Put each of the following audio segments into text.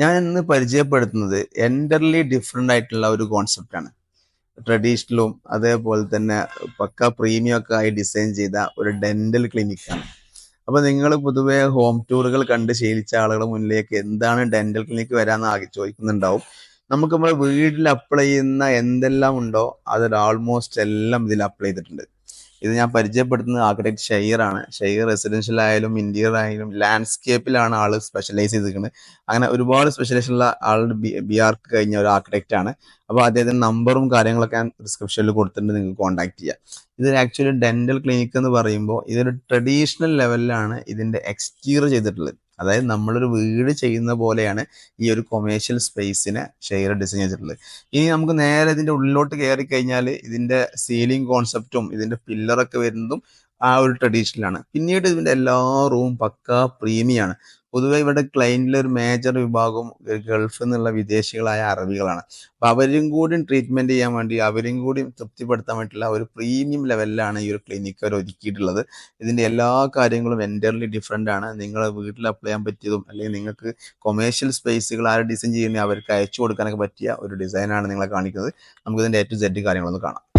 ഞാൻ ഇന്ന് പരിചയപ്പെടുത്തുന്നത് എന്റർലി ഡിഫറെന്റ് ആയിട്ടുള്ള ഒരു കോൺസെപ്റ്റാണ് ട്രഡീഷണലും അതേപോലെ തന്നെ പക്ക പ്രീമിയം ഒക്കെ ആയി ഡിസൈൻ ചെയ്ത ഒരു ഡെന്റൽ ക്ലിനിക്കാണ് അപ്പോൾ നിങ്ങൾ പൊതുവെ ഹോം ടൂറുകൾ കണ്ട് ശീലിച്ച ആളുകൾ മുന്നിലേക്ക് എന്താണ് ഡെന്റൽ ക്ലിനിക്ക് വരാമെന്ന് ആകെ ചോദിക്കുന്നുണ്ടാവും. നമുക്ക് നമ്മുടെ വീട്ടിൽ അപ്ലൈ ചെയ്യുന്ന എന്തെല്ലാം ഉണ്ടോ അത് ആൾമോസ്റ്റ് എല്ലാം ഇതിൽ അപ്ലൈ ചെയ്തിട്ടുണ്ട്. ഇത് ഞാൻ പരിചയപ്പെടുത്തുന്നത് ആർക്കിടെക്ട് ഷെയർ ആണ് ഷെയർ റെസിഡൻഷ്യൽ ആയാലും ഇന്റീരിയർ ആയാലും ലാൻഡ്സ്കേപ്പിലാണ് ആൾ സ്പെഷ്യലൈസ് ചെയ്തിരിക്കുന്നത്. അങ്ങനെ ഒരുപാട് സ്പെഷ്യലൈസ് ഉള്ള ആളുടെ ബി ആർക്ക് കഴിഞ്ഞ ഒരു ആർക്കിടെക്റ്റ് ആണ്. അപ്പോൾ അദ്ദേഹത്തിന്റെ നമ്പറും കാര്യങ്ങളൊക്കെ ഞാൻ ഡിസ്ക്രിപ്ഷനിൽ കൊടുത്തിട്ടുണ്ട് നിങ്ങൾക്ക് കോൺടാക്ട് ചെയ്യാം. ഇത് ആക്ച്വലി ഡെന്റൽ ക്ലിനിക് എന്ന് പറയുമ്പോൾ ഇതൊരു ട്രഡീഷണൽ ലെവലിലാണ് ഇതിന്റെ എക്സ്റ്റീരിയർ ചെയ്തിട്ടുള്ളത്. അതായത് നമ്മളൊരു വീട് ചെയ്യുന്ന പോലെയാണ് ഈ ഒരു കൊമേഴ്ഷ്യൽ സ്പേസിനെ ഷെയർ ഡിസൈൻ ചെയ്തിട്ടുള്ളത്. ഇനി നമുക്ക് നേരെ ഇതിന്റെ ഉള്ളിലോട്ട് കയറി കഴിഞ്ഞാൽ ഇതിന്റെ സീലിംഗ് കോൺസെപ്റ്റും ഇതിന്റെ പില്ലറൊക്കെ വരുന്നതും ആ ഒരു ട്രഡീഷണലാണ് പിന്നീട് ഇതിന്റെ എല്ലാ റൂം പക്ക പ്രീമിയാണ് പൊതുവെ ഇവിടെ ക്ലൈന്റിലെ ഒരു മേജർ വിഭാഗം ഗൾഫിൽ നിന്നുള്ള വിദേശികളായ അറബികളാണ്. അപ്പൊ അവരും കൂടി ട്രീറ്റ്മെന്റ് ചെയ്യാൻ വേണ്ടി അവരും കൂടി തൃപ്തിപ്പെടുത്താൻ വേണ്ടിയിട്ടുള്ള ഒരു പ്രീമിയം ലെവലിലാണ് ഈ ഒരു ക്ലിനിക്ക് അവർ ഒരുക്കിയിട്ടുള്ളത്. ഇതിന്റെ എല്ലാ കാര്യങ്ങളും എന്റയർലി ഡിഫറെന്റ് ആണ്. നിങ്ങൾ വീട്ടിൽ അപ്ലൈ ചെയ്യാൻ പറ്റിയതും അല്ലെങ്കിൽ നിങ്ങൾക്ക് കൊമേഴ്ഷ്യൽ സ്പേസുകൾ ആരും ഡിസൈൻ ചെയ്യുന്ന അവർക്ക് അയച്ചു കൊടുക്കാനൊക്കെ പറ്റിയ ഒരു ഡിസൈനാണ് നിങ്ങളെ കാണിക്കുന്നത്. നമുക്ക് ഇതിന്റെ എ ടു സെഡ് കാര്യങ്ങളൊന്ന് കാണാം.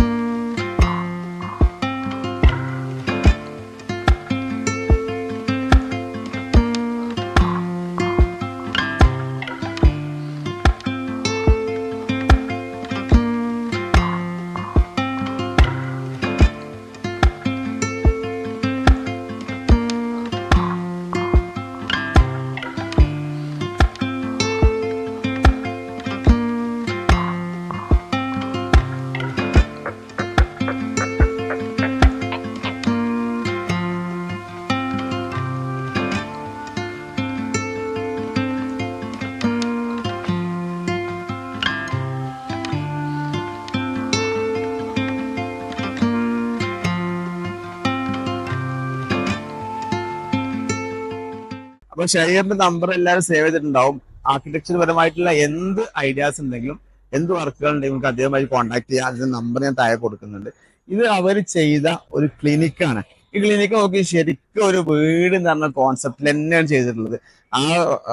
അപ്പൊ ഷെയറിന്റെ നമ്പർ എല്ലാവരും സേവ് ചെയ്തിട്ടുണ്ടാവും. ആർക്കിടെക്ചർ പരമായിട്ടുള്ള എന്ത് ഐഡിയാസ് ഉണ്ടെങ്കിലും എന്ത് വർക്കുകൾ ഉണ്ടെങ്കിലും നമുക്ക് അദ്ദേഹമായി കോൺടാക്ട് ചെയ്യാം. അതിന്റെ നമ്പർ ഞാൻ താഴെ കൊടുക്കുന്നുണ്ട്. ഇത് അവർ ചെയ്ത ഒരു ക്ലിനിക്കാണ് ഈ ക്ലിനിക്ക് നോക്കി ശരിക്കും ഒരു വീട് എന്ന് പറഞ്ഞ കോൺസെപ്റ്റിൽ തന്നെയാണ് ചെയ്തിട്ടുള്ളത്. ആ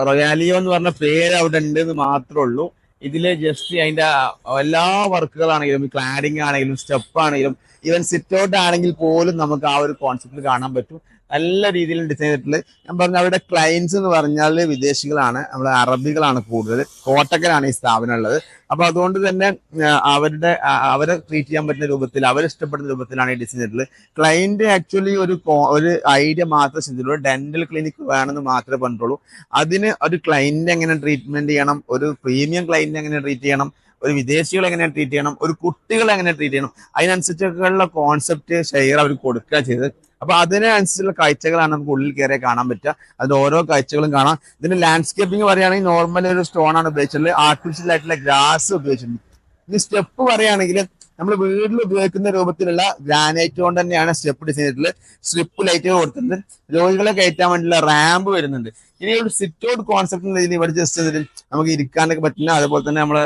റൊയാലിയോ എന്ന് പറഞ്ഞ പേര് അവിടെ ഉണ്ട് എന്ന് മാത്രമേ ഉള്ളൂ. ഇതിൽ ജസ്റ്റ് അതിന്റെ എല്ലാ വർക്കുകളാണെങ്കിലും ക്ലാഡിംഗ് ആണെങ്കിലും സ്റ്റെപ്പ് ആണെങ്കിലും ഈവൻ സിറ്റ് ഔട്ട് ആണെങ്കിൽ പോലും നമുക്ക് ആ ഒരു കോൺസെപ്റ്റിൽ കാണാൻ പറ്റും. നല്ല രീതിയിൽ ഡിസൈൻ ചെയ്തിട്ടുള്ളത് ഞാൻ പറഞ്ഞ അവരുടെ ക്ലയൻസ് എന്ന് പറഞ്ഞാൽ വിദേശികളാണ് നമ്മുടെ അറബികളാണ് കൂടുതൽ കോട്ടക്കലാണ് ഈ സ്ഥാപനം ഉള്ളത്. അപ്പൊ അതുകൊണ്ട് തന്നെ അവരുടെ അവരെ ട്രീറ്റ് ചെയ്യാൻ പറ്റുന്ന രൂപത്തിൽ അവർ ഇഷ്ടപ്പെടുന്ന രൂപത്തിലാണ് ഈ ഡിസൈൻ ചെയ്തിട്ടുള്ളത്. ക്ലയന്റ് ആക്ച്വലി ഒരു ഒരു ഐഡിയ മാത്രമേ ചെയ്തിട്ടുള്ളൂ. ഡെന്റൽ ക്ലിനിക്ക് വേണമെന്ന് മാത്രമേ പറഞ്ഞിട്ടുള്ളൂ. അതിന് ഒരു ക്ലയന്റ് എങ്ങനെ ട്രീറ്റ്മെന്റ് ചെയ്യണം ഒരു പ്രീമിയം ക്ലയന്റ് എങ്ങനെ ട്രീറ്റ് ചെയ്യണം ഒരു വിദേശികളെ എങ്ങനെ ട്രീറ്റ് ചെയ്യണം? ഒരു കുട്ടികളെ എങ്ങനെ ട്രീറ്റ് ചെയ്യണം? അതിനനുസരിച്ചുള്ള കോൺസെപ്റ്റ് ഷെയർ അവർ കൊടുക്കുക ചെയ്തത്. അപ്പൊ അതിനനുസരിച്ചുള്ള കാഴ്ചകളാണ് നമുക്ക് ഉള്ളിൽ കയറി കാണാൻ പറ്റുക. അതിന്റെ ഓരോ കാഴ്ചകളും കാണാം. ഇതിന്റെ ലാൻഡ്സ്കേപ്പിംഗ് പറയുകയാണെങ്കിൽ നോർമൽ ഒരു സ്റ്റോൺ ആണ് ഉപയോഗിച്ചിട്ടുള്ളത്. ആർട്ടിഫിഷ്യൽ ആയിട്ടുള്ള ഗ്രാസ് ഉപയോഗിച്ചിട്ടുണ്ട്. ഇനി സ്റ്റെപ്പ് പറയുകയാണെങ്കിൽ നമ്മൾ വീട്ടിൽ ഉപയോഗിക്കുന്ന രൂപത്തിലുള്ള ഗ്രാനൈറ്റ് കൊണ്ട് തന്നെയാണ് സ്റ്റെപ്പ് ഡിസൈൻ ചെയ്തിട്ടുള്ളത്. സ്ട്രിപ്പ് ലൈറ്റുകൾ കൊടുത്തിട്ടുണ്ട്. രോഗികളെ കയറ്റാൻ വേണ്ടിയുള്ള റാമ്പ് വരുന്നുണ്ട്. ഇനി ഒരു സിറ്റ് ഔട്ട് കോൺസെപ്റ്റ് ഇവിടെ ജസ്റ്റ് നമുക്ക് ഇരിക്കാനൊക്കെ പറ്റില്ല അതുപോലെ തന്നെ നമ്മളെ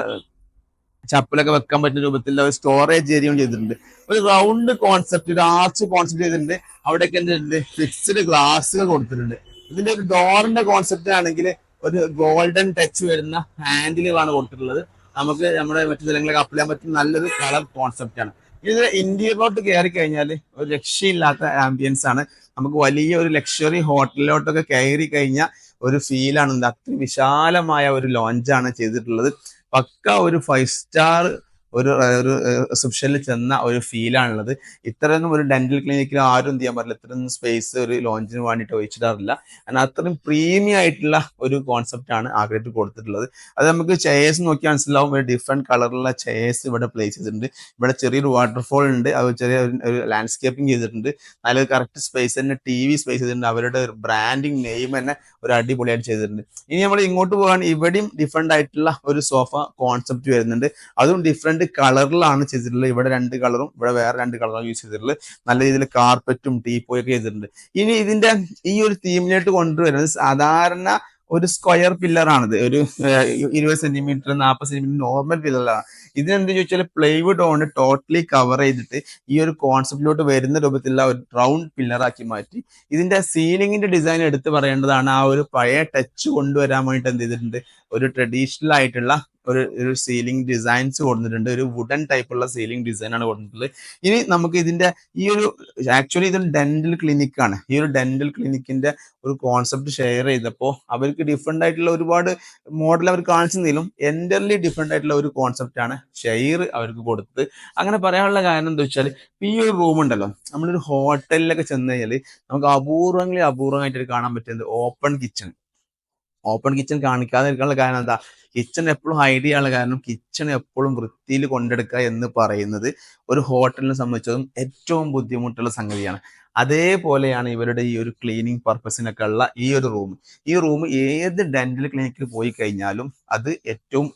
ചപ്പലൊക്കെ വെക്കാൻ പറ്റുന്ന രൂപത്തിൽ ഒരു സ്റ്റോറേജ് ഏരിയയും ചെയ്തിട്ടുണ്ട്. ഒരു റൗണ്ട് കോൺസെപ്റ്റ് ഒരു ആർച്ച് കോൺസെപ്റ്റ് ചെയ്തിട്ടുണ്ട്. അവിടെയൊക്കെ എന്തുണ്ട് ഫിക്സ്ഡ് ഗ്ലാസ്സുകൾ കൊടുത്തിട്ടുണ്ട്. ഇതിന്റെ ഒരു ഡോറിന്റെ കോൺസെപ്റ്റ് ആണെങ്കിൽ ഒരു ഗോൾഡൻ ടച്ച് വരുന്ന ഹാൻഡിലുകളാണ് കൊടുത്തിട്ടുള്ളത്. നമുക്ക് നമ്മുടെ മറ്റു സ്ഥലങ്ങളിലൊക്കെ അപ്ലൈ ചെയ്യാൻ പറ്റുന്ന നല്ലൊരു കളർ കോൺസെപ്റ്റ് ആണ്. ഇത് ഇന്ത്യയിലോട്ട് കയറി കഴിഞ്ഞാൽ ഒരു രക്ഷയില്ലാത്ത ആംബിയൻസ് ആണ്. നമുക്ക് വലിയ ഒരു ലക്ഷറി ഹോട്ടലിലോട്ടൊക്കെ കയറി കഴിഞ്ഞാൽ ഒരു ഫീലാണ് അത്ര വിശാലമായ ഒരു ലോഞ്ചാണ് ചെയ്തിട്ടുള്ളത്. പക്ക ഒരു ഫൈവ് സ്റ്റാർ ഒരു ഒരു റിസപ്ഷനിൽ ചെന്ന ഒരു ഫീലാണുള്ളത് ഇത്രയൊന്നും ഒരു ഡെന്റൽ ക്ലിനിക്കിൽ ആരും എന്ത് ചെയ്യാൻ പറ്റില്ല. ഇത്രയൊന്നും സ്പേസ് ഒരു ലോഞ്ചിന് വേണ്ടിയിട്ട് ഒഴിച്ചിടാറില്ല. കാരണം അത്രയും പ്രീമിയം ആയിട്ടുള്ള ഒരു കോൺസെപ്റ്റ് ആണ് ആഗ്രഹിച്ച് കൊടുത്തിട്ടുള്ളത്. അത് നമുക്ക് ചെയേഴ്സ് നോക്കി മനസ്സിലാവും. ഒരു ഡിഫറെന്റ് കളറിലുള്ള ചെയേഴ്സ് ഇവിടെ പ്ലേസ് ചെയ്തിട്ടുണ്ട്. ഇവിടെ ചെറിയൊരു വാട്ടർഫോൾ ഉണ്ട്. അത് ചെറിയ ഒരു- ലാൻഡ്സ്കേപ്പിംഗ് ചെയ്തിട്ടുണ്ട്. നല്ല കറക്റ്റ് സ്പേസ് തന്നെ ടി വി സ്പേസ് ചെയ്തിട്ടുണ്ട്. അവരുടെ ഒരു ബ്രാൻഡിങ് നെയിം തന്നെ ഒരു അടിപൊളിയായിട്ട് ചെയ്തിട്ടുണ്ട്. ഇനി നമ്മൾ ഇങ്ങോട്ട് പോകാൻ ഇവിടെയും ഡിഫറെന്റ് ആയിട്ടുള്ള ഒരു സോഫ കോൺസെപ്റ്റ് വരുന്നുണ്ട്. അതും ഡിഫറെന്റ് കളറിലാണ് ചെയ്തിട്ടുള്ളത്. ഇവിടെ രണ്ട് കളറും ഇവിടെ വേറെ രണ്ട് കളറും യൂസ് ചെയ്തിട്ടുള്ളത്. നല്ല രീതിയിൽ കാർപ്പറ്റും ടീപ്പോയൊക്കെ ചെയ്തിട്ടുണ്ട്. ഇനി ഇതിന്റെ ഈ ഒരു തീമിലേക്ക് കൊണ്ടുവരുന്നത് സാധാരണ ഒരു സ്ക്വയർ പില്ലറാണിത് ഒരു ഇരുപത് സെന്റിമീറ്റർ നാൽപ്പത് സെന്റിമീറ്റർ നോർമൽ പില്ലറാണ് ഇതിനെന്ത് ചോദിച്ചാൽ പ്ലൈവുഡ് കൊണ്ട് ടോട്ടലി കവർ ചെയ്തിട്ട് ഈ ഒരു കോൺസെപ്റ്റിലോട്ട് വരുന്ന രൂപത്തിലുള്ള ഒരു റൗണ്ട് പില്ലറാക്കി മാറ്റി. ഇതിന്റെ സീലിംഗിന്റെ ഡിസൈൻ എടുത്ത് പറയേണ്ടതാണ് ആ ഒരു പഴയ ടച്ച് കൊണ്ടുവരാൻ വേണ്ടിയിട്ട് എന്ത് ചെയ്തിട്ടുണ്ട്? ഒരു ട്രഡീഷണൽ ആയിട്ടുള്ള ഒരു ഒരു സീലിംഗ് ഡിസൈൻസ് കൊടുത്തിട്ടുണ്ട്. ഒരു വുഡൻ ടൈപ്പുള്ള സീലിംഗ് ഡിസൈൻ ആണ് കൊടുത്തിട്ടുള്ളത്. ഇനി നമുക്ക് ഇതിന്റെ ഈ ഒരു ആക്ച്വലി ഇതൊരു ഡെന്റൽ ക്ലിനിക് ആണ്. ഈ ഒരു ഡെന്റൽ ക്ലിനിക്കിന്റെ ഒരു കോൺസെപ്റ്റ് ഷെയർ ചെയ്തപ്പോൾ അവർക്ക് ഡിഫറെന്റ് ആയിട്ടുള്ള ഒരുപാട് മോഡൽ അവർ കാണിച്ചെങ്കിലും എന്റർലി ഡിഫറെന്റ് ആയിട്ടുള്ള ഒരു കോൺസെപ്റ്റ് ആണ് ഷെയർ അവർക്ക് കൊടുത്തത്. അങ്ങനെ പറയാനുള്ള കാരണം എന്താ വെച്ചാൽ ഈ ഒരു റൂം ഉണ്ടല്ലോ. നമ്മളൊരു ഹോട്ടലിലൊക്കെ ചെന്ന് കഴിഞ്ഞാൽ നമുക്ക് അപൂർവങ്ങളിൽ അപൂർവമായിട്ട് കാണാൻ പറ്റുന്നത് ഓപ്പൺ കിച്ചൺ ഓപ്പൺ കിച്ചൺ കാണിക്കാതെ ഇരിക്കാനുള്ള കാരണം എന്താ? കിച്ചൺ എപ്പോഴും ഹൈഡ് ചെയ്യാനുള്ള കാരണം കിച്ചൺ എപ്പോഴും വൃത്തിയിൽ കൊണ്ടെടുക്കുക എന്ന് പറയുന്നത് ഒരു ഹോട്ടലിനെ സംബന്ധിച്ചതും ഏറ്റവും ബുദ്ധിമുട്ടുള്ള സംഗതിയാണ്. അതേപോലെയാണ് ഇവരുടെ ഈ ഒരു ക്ലീനിങ് പർപ്പസിനൊക്കെ ഉള്ള ഈ ഒരു റൂം ഈ റൂം ഏത് ഡെന്റൽ ക്ലിനിക്കിൽ പോയി കഴിഞ്ഞാലും അത് ഏറ്റവും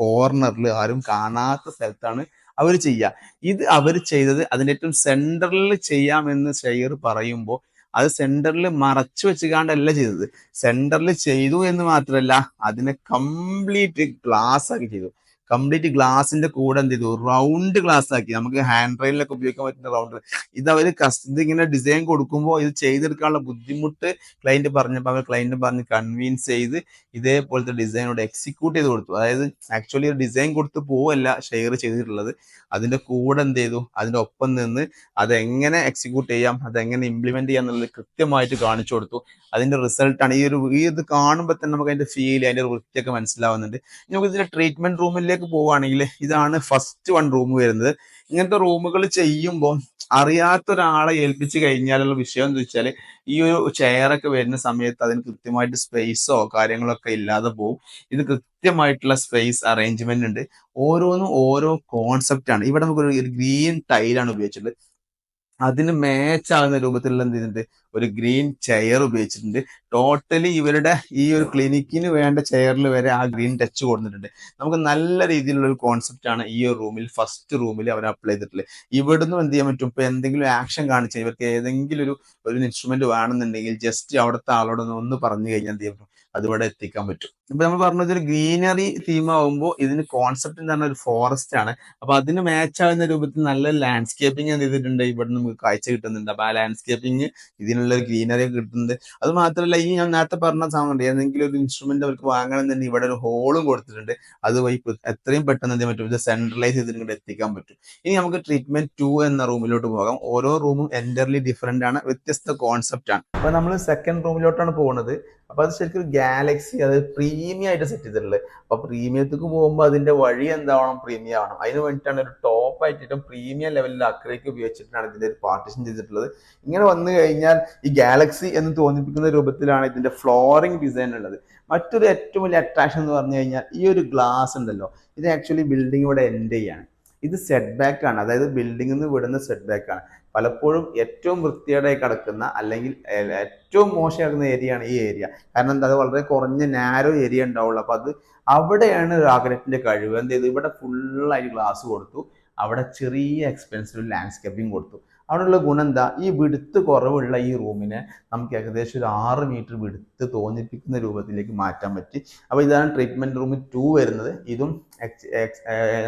കോർണറിൽ ആരും കാണാത്ത സ്ഥലത്താണ് അവർ ചെയ്യുക. ഇത് അവർ ചെയ്തത് അതിന്റെ ഏറ്റവും സെൻട്രലിൽ ചെയ്യാമെന്ന് ഷെയർ പറയുമ്പോൾ അത് സെന്ററിൽ മറച്ചു വെച്ചുകാണ്ടല്ല ചെയ്തത്. സെന്ററിൽ ചെയ്തു എന്ന് മാത്രമല്ല അതിനെ കംപ്ലീറ്റ് ഗ്ലാസ് ആക്കി ചെയ്തു. കംപ്ലീറ്റ് ഗ്ലാസിന്റെ കൂടെ എന്ത് ചെയ്തു? റൗണ്ട് ഗ്ലാസ് ആക്കി. നമുക്ക് ഹാൻഡ് റെയിലൊക്കെ ഉപയോഗിക്കാൻ പറ്റുന്ന റൗണ്ട് ഇത് അവർ ഇങ്ങനെ ഡിസൈൻ കൊടുക്കുമ്പോൾ ഇത് ചെയ്തെടുക്കാനുള്ള ബുദ്ധിമുട്ട് ക്ലൈന്റ് പറഞ്ഞപ്പോൾ അവർ ക്ലയന്റ് പറഞ്ഞ് കൺവിൻസ് ചെയ്ത് ഇതേപോലത്തെ ഡിസൈനോട് എക്സിക്യൂട്ട് ചെയ്ത് കൊടുത്തു. അതായത് ആക്ച്വലി ഡിസൈൻ കൊടുത്ത് പോവല്ല ഷെയർ ചെയ്തിട്ടുള്ളത്. അതിന്റെ കൂടെ എന്ത് ചെയ്തു? അതിന്റെ ഒപ്പം നിന്ന് അതെങ്ങനെ എക്സിക്യൂട്ട് ചെയ്യാം? അതെങ്ങനെ ഇംപ്ലിമെന്റ് ചെയ്യാം എന്നുള്ളത് കൃത്യമായിട്ട് കാണിച്ചു കൊടുത്തു. അതിന്റെ റിസൾട്ടാണ് ഈ ഒരു ഈ ഇത് കാണുമ്പോൾ തന്നെ നമുക്ക് അതിന്റെ ഫീൽ അതിന്റെ വൃത്തിയൊക്കെ മനസ്സിലാവുന്നുണ്ട്. നമുക്ക് ഇതിന്റെ ട്രീറ്റ്മെന്റ് റൂമിലേക്ക് പോവുകയാണെങ്കിൽ ഇതാണ് ഫസ്റ്റ് വൺ റൂം വരുന്നത്. ഇങ്ങനത്തെ റൂമുകൾ ചെയ്യുമ്പോൾ അറിയാത്ത ഒരാളെ ഏൽപ്പിച്ച് കഴിഞ്ഞാലുള്ള വിഷയം എന്ന് വെച്ചാൽ ഈ ഒരു ചെയറൊക്കെ വരുന്ന സമയത്ത് അതിന് കൃത്യമായിട്ട് സ്പേസോ കാര്യങ്ങളൊക്കെ ഇല്ലാതെ പോകും ഇത് കൃത്യമായിട്ടുള്ള സ്പേസ് അറേഞ്ച്മെന്റ് ഉണ്ട്. ഓരോന്നും ഓരോ കോൺസെപ്റ്റ് ആണ്. ഇവിടെ നമുക്ക് ഒരു ഗ്രീൻ ടൈലാണ് ഉപയോഗിച്ചിട്ടുള്ളത്. അതിന് മാച്ച് ആകുന്ന രൂപത്തിലുള്ള എന്ത് ചെയ്തിട്ടുണ്ട്? ഒരു ഗ്രീൻ ചെയർ ഉപയോഗിച്ചിട്ടുണ്ട്. ടോട്ടലി ഇവരുടെ ഈ ഒരു ക്ലിനിക്കിന് വേണ്ട ചെയറിൽ വരെ ആ ഗ്രീൻ ടച്ച് കൊടുത്തിട്ടുണ്ട്. നമുക്ക് നല്ല രീതിയിലുള്ള ഒരു കോൺസെപ്റ്റ് ആണ് ഈ ഒരു റൂമിൽ ഫസ്റ്റ് റൂമിൽ അവർ അപ്ലൈ ചെയ്തിട്ടുള്ളത്. ഇവിടുന്ന് എന്ത് ചെയ്യാൻ പറ്റും? ഇപ്പൊ എന്തെങ്കിലും ആക്ഷൻ കാണിച്ചു ഇവർക്ക് ഏതെങ്കിലും ഒരു ഒരു ഇൻസ്ട്രുമെന്റ് വേണമെന്നുണ്ടെങ്കിൽ ജസ്റ്റ് അവിടുത്തെ ആളോടൊന്ന് ഒന്ന് പറഞ്ഞു കഴിഞ്ഞാൽ എന്ത് ചെയ്യും അതിവിടെ എത്തിക്കാൻ പറ്റും. ഇപ്പൊ നമ്മൾ പറഞ്ഞ ഒരു ഗ്രീനറി തീം ആകുമ്പോൾ ഇതിന് കോൺസെപ്റ്റ് എന്ന് പറഞ്ഞ ഒരു ഫോറസ്റ്റ് ആണ്. അപ്പൊ അതിന് മാച്ച് ആവുന്ന രൂപത്തിൽ നല്ല ലാൻഡ്സ്കേപ്പിംഗ് എന്ത് ചെയ്തിട്ടുണ്ട്? ഇവിടെ നമുക്ക് കാഴ്ച കിട്ടുന്നുണ്ട്. അപ്പൊ ആ ലാൻഡ്സ്കേപ്പിംഗ് ഇതിനുള്ള ഒരു ഗ്രീനറി കിട്ടുന്നുണ്ട്. അത് മാത്രമല്ല ഈ ഞാൻ നേരത്തെ പറഞ്ഞ സാധനം ഏതെങ്കിലും ഒരു ഇൻസ്ട്രുമെന്റ് അവർക്ക് വാങ്ങണമെന്നുണ്ടെങ്കിൽ ഇവിടെ ഒരു ഹോളും കൊടുത്തിട്ടുണ്ട്. അതുവഴി വഴി എത്രയും പെട്ടെന്ന് എന്ത് പറ്റും? ഇത് സെൻട്രലൈസ് ചെയ്തിട്ട് എത്തിക്കാൻ പറ്റും. ഇനി നമുക്ക് ട്രീറ്റ്മെന്റ് ടു എന്ന റൂമിലോട്ട് പോകാം. ഓരോ റൂമും എന്റർലി ഡിഫറെന്റ് ആണ്. വ്യത്യസ്ത കോൺസെപ്റ്റ് ആണ്. അപ്പൊ നമ്മൾ സെക്കൻഡ് റൂമിലോട്ടാണ് പോകുന്നത്. അപ്പൊ അത് ശരിക്കും ഗാലക്സി അതായത് അത് പ്രീമിയം ആയിട്ട് സെറ്റ് ചെയ്തിട്ടുള്ളത്. അപ്പൊ പ്രീമിയത്തേക്ക് പോകുമ്പോൾ അതിന്റെ വഴി എന്താവണം? പ്രീമിയം ആവണം. അതിന് വേണ്ടിയിട്ടാണ് ഒരു ടോപ്പ് ആയിട്ട് പ്രീമിയം ലെവലിൽ അക്രയ്ക്ക് ഉപയോഗിച്ചിട്ടാണ് ഇതിന്റെ ഒരു പാർട്ടിഷൻ ചെയ്തിട്ടുള്ളത്. ഇങ്ങനെ വന്നു കഴിഞ്ഞാൽ ഈ ഗാലക്സി എന്ന് തോന്നിപ്പിക്കുന്ന രൂപത്തിലാണ് ഇതിന്റെ ഫ്ലോറിംഗ് ഡിസൈൻ ഉള്ളത്. മറ്റൊരു ഏറ്റവും വലിയ അട്രാക്ഷൻ എന്ന് പറഞ്ഞു കഴിഞ്ഞാൽ ഈ ഒരു ഗ്ലാസ് ഉണ്ടല്ലോ. ഇത് ആക്ച്വലി ബിൽഡിംഗ് ഇവിടെ എൻഡ് ചെയ്യാണ്. ഇത് സെറ്റ് ബാക്ക് ആണ്. അതായത് ബിൽഡിംഗിൽ നിന്ന് വിടുന്ന സെറ്റ് ബാക്ക് ആണ്. പലപ്പോഴും ഏറ്റവും വൃത്തിയോടെ കിടക്കുന്ന അല്ലെങ്കിൽ ഏറ്റവും മോശമാക്കുന്ന ഏരിയ ആണ് ഈ ഏരിയ. കാരണം എന്താ? അത് വളരെ കുറഞ്ഞ നാരോ ഏരിയ ഉണ്ടാവുള്ളൂ. അപ്പൊ അത് അവിടെയാണ് രാഗനറ്റിന്റെ കഴിവ്. എന്ത് ചെയ്തു? ഇവിടെ ഫുള്ളായി ഗ്ലാസ് കൊടുത്തു. അവിടെ ചെറിയ എക്സ്പെൻസീവ് ലാൻഡ്സ്കേപ്പിംഗ് കൊടുത്തു. അവിടെയുള്ള ഗുണം എന്താ? ഈ വിടുത്ത് കുറവുള്ള ഈ റൂമിനെ നമുക്ക് ഏകദേശം ഒരു ആറ് മീറ്റർ വിടുത്ത് തോന്നിപ്പിക്കുന്ന രൂപത്തിലേക്ക് മാറ്റാൻ പറ്റി. അപ്പോൾ ഇതാണ് ട്രീറ്റ്മെന്റ് റൂം ടു വരുന്നത്. ഇതും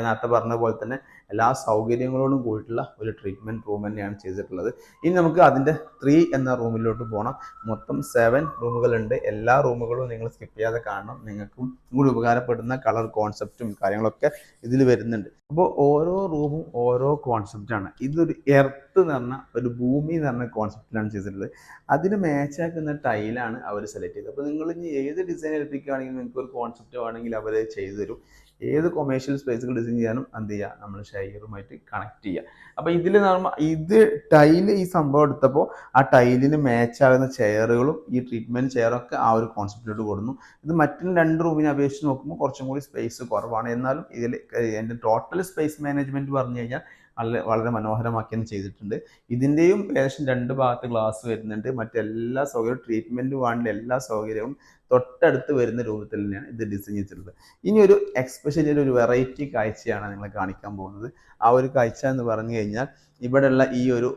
നേരത്തെ പറഞ്ഞ പോലെ തന്നെ എല്ലാ സൗകര്യങ്ങളോടും കൂടിയിട്ടുള്ള ഒരു ട്രീറ്റ്മെന്റ് റൂം തന്നെയാണ് ചെയ്തിട്ടുള്ളത്. ഇനി നമുക്ക് അതിന്റെ ത്രീ എന്ന റൂമിലോട്ട് പോകണം മൊത്തം സെവൻ റൂമുകളുണ്ട് എല്ലാ റൂമുകളും നിങ്ങൾ സ്കിപ്പ് ചെയ്യാതെ കാണണം. നിങ്ങൾക്കും കൂടി ഉപകാരപ്പെടുന്ന കളർ കോൺസെപ്റ്റും കാര്യങ്ങളൊക്കെ ഇതിൽ വരുന്നുണ്ട്. അപ്പോൾ ഓരോ റൂമും ഓരോ കോൺസെപ്റ്റാണ് ഇതൊരു എർത്ത് എന്ന് പറഞ്ഞ ഒരു ഭൂമി എന്ന് പറഞ്ഞ കോൺസെപ്റ്റിലാണ് ചെയ്തിട്ടുള്ളത്. അതിന് മാച്ചാക്കുന്ന ടൈലാണ് അവർ സെലക്ട് ചെയ്തത്. അപ്പോൾ നിങ്ങൾ ഇനി ഏത് ഡിസൈൻ എടുപ്പിക്കുകയാണെങ്കിലും നിങ്ങൾക്ക് ഒരു കോൺസെപ്റ്റ് വേണമെങ്കിൽ അവർ ചെയ്തു തരും ഏത് കൊമേഴ്ഷ്യൽ സ്പേസുകൾ ഡിസൈൻ ചെയ്യാനും എന്ത് ചെയ്യുക നമ്മൾ ഷെയറുമായിട്ട് കണക്ട് ചെയ്യുക അപ്പോൾ ഇതിൽ നമ്മൾ ഇത് ടൈൽ ഈ സംഭവം എടുത്തപ്പോൾ ആ ടൈലിന് മാച്ച് ആകുന്ന ചെയറുകളും ഈ ട്രീറ്റ്മെന്റ് ചെയറൊക്കെ ആ ഒരു കോൺസെപ്റ്റിലോട്ട് കൊടുക്കുന്നു ഇത് മറ്റും രണ്ട് റൂമിനെ അപേക്ഷിച്ച് നോക്കുമ്പോൾ കുറച്ചും കൂടി സ്പേസ് കുറവാണ്. എന്നാലും ഇതിൽ എന്റെ ടോട്ടൽ സ്പേസ് മാനേജ്മെന്റ് പറഞ്ഞു കഴിഞ്ഞാൽ വളരെ വളരെ മനോഹരമാക്കിയാണ് ചെയ്തിട്ടുണ്ട്. ഇതിന്റെയും ഏകദേശം രണ്ട് ഭാഗത്ത് ഗ്ലാസ് വരുന്നുണ്ട്. മറ്റെല്ലാ സൗകര്യവും ട്രീറ്റ്മെന്റ് വേണ്ട എല്ലാ സൗകര്യവും തൊട്ടടുത്ത് വരുന്ന രൂപത്തിൽ തന്നെയാണ് ഇത് ഡിസൈൻ ചെയ്തിട്ടുള്ളത്. ഇനി ഒരു എക്സ്പെഷ്യലി ഒരു വെറൈറ്റി കാഴ്ചയാണ് നിങ്ങളെ കാണിക്കാൻ പോകുന്നത്. ആ ഒരു കാഴ്ച എന്ന് പറഞ്ഞു കഴിഞ്ഞാൽ ഇവിടെയുള്ള ഈ ഒരു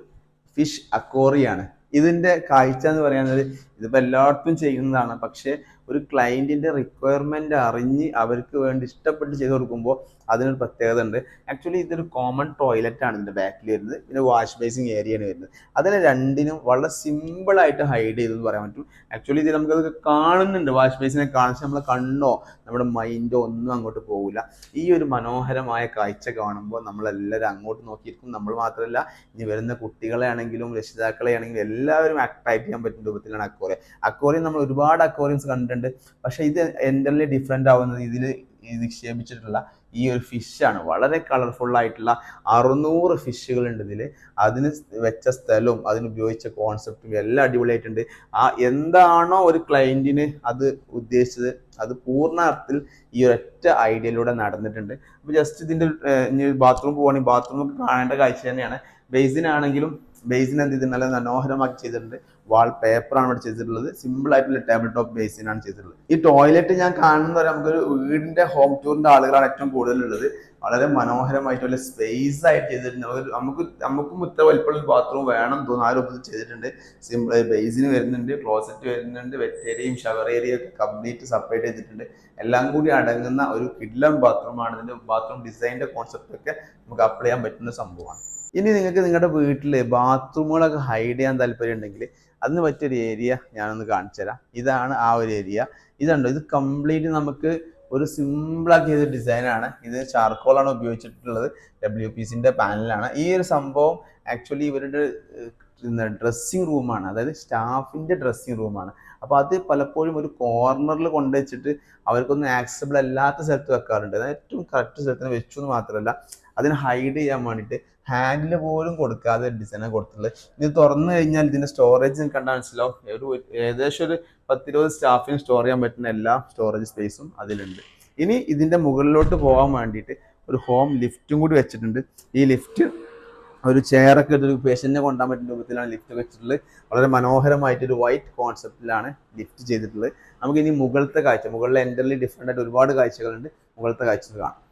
ഫിഷ് അക്കോറിയാണ് ഇതിന്റെ കാഴ്ച എന്ന് പറയുന്നത് ഇതിപ്പോൾ എല്ലായിടത്തും ചെയ്യുന്നതാണ്. പക്ഷേ ഒരു ക്ലയന്റിന്റെ റിക്വയർമെന്റ് അറിഞ്ഞ് അവർക്ക് വേണ്ടി ഇഷ്ടപ്പെട്ട് ചെയ്ത് കൊടുക്കുമ്പോൾ അതിനൊരു പ്രത്യേകത ഉണ്ട്. ആക്ച്വലി ഇതൊരു കോമൺ ടോയ്ലറ്റ് ആണ് ഇതിന്റെ ബാക്കിൽ വരുന്നത്. പിന്നെ വാഷ് ബേസിങ് ഏരിയയാണ് വരുന്നത്. അതിനെ രണ്ടിനും വളരെ സിമ്പിളായിട്ട് ഹൈഡ് ചെയ്തെന്ന് പറയാൻ പറ്റും. ആക്ച്വലി ഇത് നമുക്കത് കാണുന്നുണ്ട്. വാഷ് ബേസിനെ കാണിച്ച് നമ്മളെ കണ്ണോ നമ്മുടെ മൈൻഡോ ഒന്നും അങ്ങോട്ട് പോകില്ല ഈ ഒരു മനോഹരമായ കാഴ്ച കാണുമ്പോൾ നമ്മളെല്ലാവരും അങ്ങോട്ട് നോക്കിയിരിക്കും. നമ്മൾ മാത്രമല്ല ഇനി വരുന്ന കുട്ടികളെ ആണെങ്കിലും രക്ഷിതാക്കളെ ആണെങ്കിലും എല്ലാവരും അട്രാക്ട് ചെയ്യാൻ പറ്റുന്ന രൂപത്തിലാണ് അക്വോറിയം. അക്വോറിയം നമ്മൾ ഒരുപാട് അക്വോറിയംസ് കണ്ടിട്ടുണ്ട്. പക്ഷെ ഇത് എന്റർലി ഡിഫറെന്റ് ആവുന്നത് ഇതിൽ നിക്ഷേപിച്ചിട്ടുള്ള ഈ ഒരു ഫിഷാണ് വളരെ കളർഫുൾ ആയിട്ടുള്ള അറുന്നൂറ് ഫിഷുകളുണ്ട് ഇതിൽ. അതിന് വെച്ച സ്ഥലവും അതിന് ഉപയോഗിച്ച കോൺസെപ്റ്റും എല്ലാം അടിപൊളിയായിട്ടുണ്ട്. ആ എന്താണോ ഒരു ക്ലയന്റിന് അത് ഉദ്ദേശിച്ചത് അത് പൂർണാർത്ഥത്തിൽ ഈ ഒരൊറ്റ ഐഡിയയിലൂടെ നടന്നിട്ടുണ്ട്. അപ്പോൾ ജസ്റ്റ് ഇതിന്റെ ബാത്റൂം പോവുകയാണെങ്കിൽ ബാത്റൂം കാണേണ്ട കാഴ്ച തന്നെയാണ്. ബേസിനാണെങ്കിലും ബേസിൻ എന്ത് ചെയ്തിട്ടുണ്ട്? നല്ല മനോഹരമാക്കി ചെയ്തിട്ടുണ്ട്. വാൾ പേപ്പറാണ് ഇവിടെ ചെയ്തിട്ടുള്ളത്. സിമ്പിൾ ആയിട്ടുള്ള ടേബിൾ ടോപ്പ് ബേസിനാണ് ചെയ്തിട്ടുള്ളത്. ഈ ടോയ്ലറ്റ് ഞാൻ കാണുന്ന നമുക്കൊരു വീടിന്റെ ഹോം ടൂറിന്റെ ആളുകളാണ് ഏറ്റവും കൂടുതലുള്ളത്. വളരെ മനോഹരമായിട്ടുള്ള സ്പേസ് ആയിട്ട് ചെയ്തിട്ടുണ്ട്. നമുക്ക് നമുക്ക് ഇത്ര വലിപ്പമുള്ള ബാത്റൂം വേണം തോന്നുന്നു. ആ രൂപത്തിൽ ചെയ്തിട്ടുണ്ട്. സിമ്പിൾ ബേസിന് വരുന്നുണ്ട് ക്ലോസറ്റ് വരുന്നുണ്ട് വെറ്റേരിയും ഷവർ ഏരിയ ഒക്കെ കംപ്ലീറ്റ് സെപ്പറേറ്റ് ചെയ്തിട്ടുണ്ട്. എല്ലാം കൂടി അടങ്ങുന്ന ഒരു കിഡ്ലം ബാത്റൂമാണ് ഇതിന്റെ ബാത്റൂം ഡിസൈനിന്റെ കോൺസെപ്റ്റ് ഒക്കെ നമുക്ക് അപ്ലൈ ചെയ്യാൻ പറ്റുന്ന സംഭവമാണ്. ഇനി നിങ്ങൾക്ക് നിങ്ങളുടെ വീട്ടിൽ ബാത്റൂമുകളൊക്കെ ഹൈഡ് ചെയ്യാൻ താല്പര്യം ഉണ്ടെങ്കിൽ അതിന് പറ്റിയൊരു ഏരിയ ഞാനൊന്ന് കാണിച്ചു തരാം. ഇതാണ് ആ ഒരു ഏരിയ ഇതുണ്ടോ ഇത് കംപ്ലീറ്റ് നമുക്ക് ഒരു സിമ്പിളാക്കി ചെയ്ത ഡിസൈനാണ് ഇത് ചാർക്കോളാണ് ഉപയോഗിച്ചിട്ടുള്ളത്. ഡബ്ല്യു പി സിന്റെ പാനലാണ് ഈ ഒരു സംഭവം ആക്ച്വലി ഇവരുടെ ഡ്രസ്സിങ് റൂമാണ് അതായത് സ്റ്റാഫിന്റെ ഡ്രസ്സിങ് റൂമാണ് അപ്പോൾ അത് പലപ്പോഴും ഒരു കോർണറിൽ കൊണ്ടുവച്ചിട്ട് അവർക്കൊന്നും ആക്സസിബിൾ അല്ലാത്ത സ്ഥലത്ത് വെക്കാറുണ്ട്. അതായത് ഏറ്റവും കറക്റ്റ് സ്ഥലത്തിന് വെച്ചു എന്ന് മാത്രമല്ല അതിനെ ഹൈഡ് ചെയ്യാൻ വേണ്ടിയിട്ട് ഹാൻഡിൽ പോലും കൊടുക്കാതെ ഡിസൈനാണ് കൊടുത്തിട്ടുള്ളത്. ഇത് തുറന്നു കഴിഞ്ഞാൽ ഇതിന്റെ സ്റ്റോറേജ് കണ്ടാൽ മനസ്സിലാവും. ഒരു ഏകദേശം ഒരു പത്തിരുപത് സ്റ്റാഫിന് സ്റ്റോർ ചെയ്യാൻ പറ്റുന്ന എല്ലാ സ്റ്റോറേജ് സ്പേസും അതിലുണ്ട്. ഇനി ഇതിന്റെ മുകളിലോട്ട് പോകാൻ വേണ്ടിയിട്ട് ഒരു ഹോം ലിഫ്റ്റും കൂടി വെച്ചിട്ടുണ്ട്. ഈ ലിഫ്റ്റ് ഒരു ചെയറൊക്കെ ഒരു പേഷ്യന്റിനെ കൊണ്ടാൻ പറ്റുന്ന രൂപത്തിലാണ് ലിഫ്റ്റ് വെച്ചിട്ടുള്ളത്. വളരെ മനോഹരമായിട്ട് ഒരു വൈറ്റ് കോൺസെപ്റ്റിലാണ് ലിഫ്റ്റ് ചെയ്തിട്ടുള്ളത്. നമുക്ക് ഇനി മുകളിലത്തെ കാഴ്ച മുകളിലെ എന്റർലി ഡിഫറെന്റ് ആയിട്ട് ഒരുപാട് കാഴ്ചകളുണ്ട്. മുകളിലത്തെ കാഴ്ച കാണാം.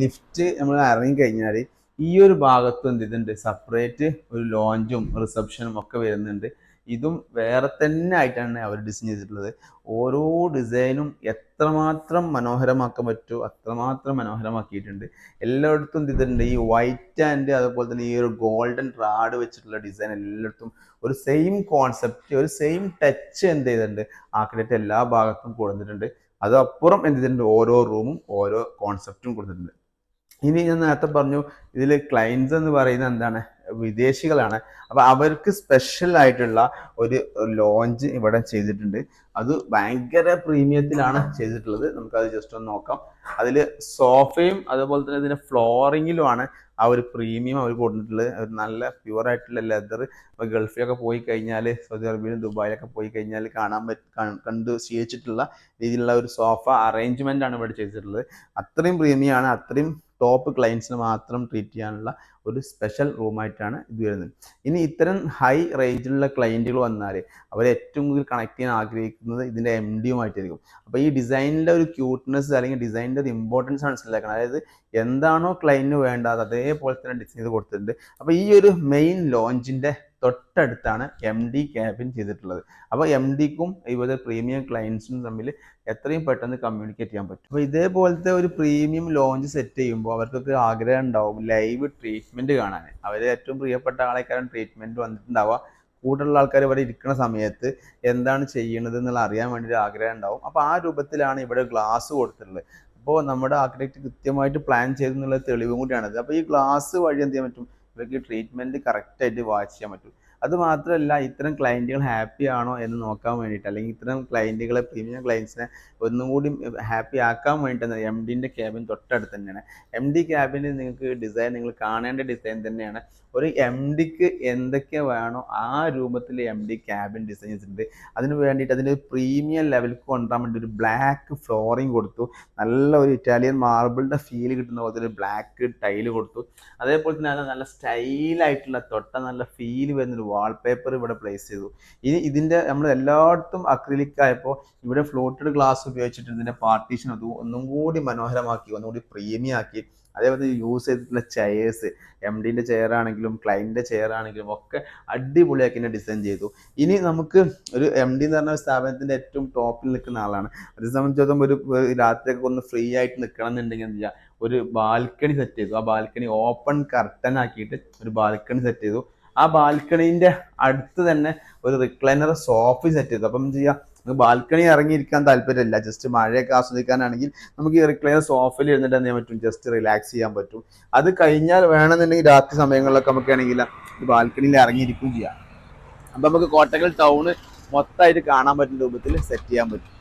ലിഫ്റ്റ് നമ്മൾ ഇറങ്ങി കഴിഞ്ഞാൽ ഈ ഒരു ഭാഗത്ത് എന്ത് ഇതുണ്ട് സെപ്പറേറ്റ് ഒരു ലോഞ്ചും റിസപ്ഷനും ഒക്കെ വരുന്നുണ്ട്. ഇതും വേറെ തന്നെ ആയിട്ടാണ് അവർ ഡിസൈൻ ചെയ്തിട്ടുള്ളത്. ഓരോ ഡിസൈനും എത്രമാത്രം മനോഹരമാക്കാൻ പറ്റുമോ അത്രമാത്രം മനോഹരമാക്കിയിട്ടുണ്ട്. എല്ലായിടത്തും ഇതുണ്ട് ഈ വൈറ്റ് ആൻഡ് അതുപോലെ തന്നെ ഈ ഒരു ഗോൾഡൻ റാഡ് വെച്ചിട്ടുള്ള ഡിസൈൻ എല്ലായിടത്തും ഒരു സെയിം കോൺസെപ്റ്റ് ഒരു സെയിം ടച്ച് എന്ത് ചെയ്തിട്ടുണ്ട്? ആർക്കിടെക്റ്റ് എല്ലാ ഭാഗത്തും കൊടുത്തിട്ടുണ്ട്. അതപ്പുറം എന്ത് ചെയ്തിട്ടുണ്ട്? ഓരോ റൂമും ഓരോ കോൺസെപ്റ്റും കൊടുത്തിട്ടുണ്ട്. ഇനി ഞാൻ നേരത്തെ പറഞ്ഞു ഇതിൽ ക്ലയൻസ് എന്ന് പറയുന്നത് എന്താണ്? വിദേശികളാണ്. അപ്പൊ അവർക്ക് സ്പെഷ്യൽ ആയിട്ടുള്ള ഒരു ലോഞ്ച് ഇവിടെ ചെയ്തിട്ടുണ്ട്. അത് ഭയങ്കര പ്രീമിയത്തിലാണ് ചെയ്തിട്ടുള്ളത്. നമുക്ക് അത് ജസ്റ്റ് ഒന്ന് നോക്കാം. അതിൽ സോഫയും അതുപോലെ തന്നെ ഇതിന്റെ ഫ്ലോറിങ്ങിലുമാണ് ആ ഒരു പ്രീമിയം അവർ കൊടുത്തിട്ടുള്ളത്. ഒരു നല്ല പ്യുവർ ആയിട്ടുള്ള ലെതർ ഇപ്പോൾ ഗൾഫിലൊക്കെ പോയി കഴിഞ്ഞാൽ സൗദി അറേബ്യയിലും ദുബായിലൊക്കെ പോയി കഴിഞ്ഞാൽ കാണാൻ പറ്റും കണ്ട് ശീലിച്ചിട്ടുള്ള രീതിയിലുള്ള ഒരു സോഫ അറേഞ്ച്മെന്റ് ആണ് ഇവിടെ ചെയ്തിട്ടുള്ളത്. അത്രയും പ്രീമിയമാണ് അത്രയും ടോപ്പ് ക്ലയൻസിന് മാത്രം ട്രീറ്റ് ചെയ്യാനുള്ള ഒരു സ്പെഷ്യൽ റൂമായിട്ടാണ് ഇത് വരുന്നത്. ഇനി ഇത്തരം ഹൈ റേഞ്ചിലുള്ള ക്ലയന്റുകൾ വന്നാൽ അവർ ഏറ്റവും കൂടുതൽ കണക്ട് ചെയ്യാൻ ആഗ്രഹിക്കുന്നത് ഇതിന്റെ എം ഡിയുമായിട്ടായിരിക്കും അപ്പോൾ ഈ ഡിസൈനിന്റെ ഒരു ക്യൂട്ട്നെസ് അല്ലെങ്കിൽ ഡിസൈനിന്റെ ഒരു ഇമ്പോർട്ടൻസ് മനസ്സിലാക്കണം. അതായത് എന്താണോ ക്ലയന്റിന് വേണ്ടത് അതേപോലെ തന്നെ ഡിസൈൻ ചെയ്ത് കൊടുത്തിട്ടുണ്ട്. അപ്പോൾ ഈ ഒരു മെയിൻ ലോഞ്ചിന്റെ തൊട്ടടുത്താണ് എം ഡി ക്യാബിൻ ചെയ്തിട്ടുള്ളത്. അപ്പോൾ എം ഡിക്കും ഇവരുടെ പ്രീമിയം ക്ലയൻസിനും തമ്മിൽ എത്രയും പെട്ടെന്ന് കമ്മ്യൂണിക്കേറ്റ് ചെയ്യാൻ പറ്റും. അപ്പോൾ ഇതേപോലത്തെ ഒരു പ്രീമിയം ലോഞ്ച് സെറ്റ് ചെയ്യുമ്പോൾ അവർക്കൊക്കെ ആഗ്രഹം ഉണ്ടാവും ലൈവ് ട്രീറ്റ്മെന്റ് കാണാൻ. അവർ ഏറ്റവും പ്രിയപ്പെട്ട ആളെക്കാരൻ ട്രീറ്റ്മെന്റ് വന്നിട്ടുണ്ടാവുക. കൂടുതലുള്ള ആൾക്കാർ ഇവിടെ ഇരിക്കുന്ന സമയത്ത് എന്താണ് ചെയ്യണത് എന്നുള്ള അറിയാൻ വേണ്ടി ഒരു ആഗ്രഹം ഉണ്ടാവും. അപ്പോൾ ആ രൂപത്തിലാണ് ഇവിടെ ഗ്ലാസ് കൊടുത്തിട്ടുള്ളത്. അപ്പോൾ നമ്മുടെ ആർക്കിടെക്ട് കൃത്യമായിട്ട് പ്ലാൻ ചെയ്തെന്നുള്ള തെളിവും കൂടിയാണത്. അപ്പോൾ ഈ ഗ്ലാസ് വഴി എന്ത് ചെയ്യാൻ പറ്റും? ഇവർക്ക് ട്രീറ്റ്മെന്റ് കറക്റ്റായിട്ട് വാച്ച് ചെയ്യാൻ പറ്റും. അത് മാത്രമല്ല ഇത്തരം ക്ലയന്റുകൾ ഹാപ്പി ആണോ എന്ന് നോക്കാൻ വേണ്ടിയിട്ട് അല്ലെങ്കിൽ ഇത്തരം ക്ലയന്റുകളെ പ്രീമിയം ക്ലയൻസിനെ ഒന്നും കൂടി ഹാപ്പി ആക്കാൻ വേണ്ടിയിട്ട് എം ഡിന്റെ ക്യാബിൻ തൊട്ടടുത്ത് തന്നെയാണ്. എം ഡി ക്യാബിന് നിങ്ങൾക്ക് ഡിസൈൻ നിങ്ങൾ കാണേണ്ട ഡിസൈൻ തന്നെയാണ്. ഒരു എം ഡിക്ക് എന്തൊക്കെ വേണോ ആ രൂപത്തിൽ എം ഡി ക്യാബിൻ ഡിസൈൻ ചെയ്തിട്ടുണ്ട് അതിന് വേണ്ടിയിട്ട് അതിന്റെ പ്രീമിയം ലെവലിൽ കൊണ്ടുവരാൻ വേണ്ടി ഒരു ബ്ലാക്ക് ഫ്ലോറിങ് കൊടുത്തു. നല്ല ഒരു ഇറ്റാലിയൻ മാർബിളിന്റെ ഫീൽ കിട്ടുന്ന പോലത്തെ ഒരു ബ്ലാക്ക് ടൈൽ കൊടുത്തു. അതേപോലെ തന്നെ അത് നല്ല സ്റ്റൈലായിട്ടുള്ള തൊട്ട നല്ല ഫീൽ വരുന്നൊരു വാൾപേപ്പർ ഇവിടെ പ്ലേസ് ചെയ്തു. ഇനി ഇതിന്റെ നമ്മൾ എല്ലായിടത്തും അക്രിലിക് ആയപ്പോൾ ഇവിടെ ഫ്ലോട്ടഡ് ഗ്ലാസ് ഉപയോഗിച്ചിട്ട് ഇതിന്റെ പാർട്ടീഷൻ അത് ഒന്നും കൂടി മനോഹരമാക്കി ഒന്നുകൂടി പ്രീമിയം ആക്കി. അതേപോലെ യൂസ് ചെയ്തിട്ടുള്ള ചെയേഴ്സ് എം ഡിന്റെ ചെയർ ആണെങ്കിലും ക്ലൈന്റിന്റെ ചെയർ ആണെങ്കിലും ഒക്കെ അടിപൊളിയാക്കി തന്നെ ഡിസൈൻ ചെയ്തു. ഇനി നമുക്ക് ഒരു എം ഡി എന്ന് പറഞ്ഞ സ്ഥാപനത്തിന്റെ ഏറ്റവും ടോപ്പിൽ നിൽക്കുന്ന ആളാണ്. അതേ സംബന്ധിച്ചിടത്തോളം ഒരു രാത്രിയൊക്കെ ഒന്ന് ഫ്രീ ആയിട്ട് നിൽക്കണം എന്നുണ്ടെങ്കിൽ എന്ത് ചെയ്യുക ഒരു ബാൽക്കണി സെറ്റ് ചെയ്തു. ആ ബാൽക്കണി ഓപ്പൺ കർട്ടൻ ആക്കിയിട്ട് ഒരു ബാൽക്കണി സെറ്റ് ചെയ്തു. ആ ബാൽക്കണീന്റെ അടുത്ത് തന്നെ ഒരു റിക്ലൈനർ സോഫ സെറ്റ് ചെയ്തു. അപ്പം എന്ത് ചെയ്യുക നമുക്ക് ബാൽക്കണി ഇറങ്ങിയിരിക്കാൻ താല്പര്യമില്ല. ജസ്റ്റ് മഴയൊക്കെ ആസ്വദിക്കാനാണെങ്കിൽ നമുക്ക് ഈ റിക്ലൈനർ സോഫയിൽ ഇരുന്നിട്ട് എന്ത് പറ്റും? ജസ്റ്റ് റിലാക്സ് ചെയ്യാൻ പറ്റും. അത് കഴിഞ്ഞാൽ വേണമെന്നുണ്ടെങ്കിൽ രാത്രി സമയങ്ങളിലൊക്കെ നമുക്ക് ആണെങ്കിൽ ബാൽക്കണിയിൽ ഇറങ്ങിയിരിക്കുകയും ചെയ്യാം. അപ്പം നമുക്ക് കോട്ടക്കൽ ടൗണ് മൊത്തമായിട്ട് കാണാൻ പറ്റുന്ന രൂപത്തിൽ സെറ്റ് ചെയ്യാൻ പറ്റും.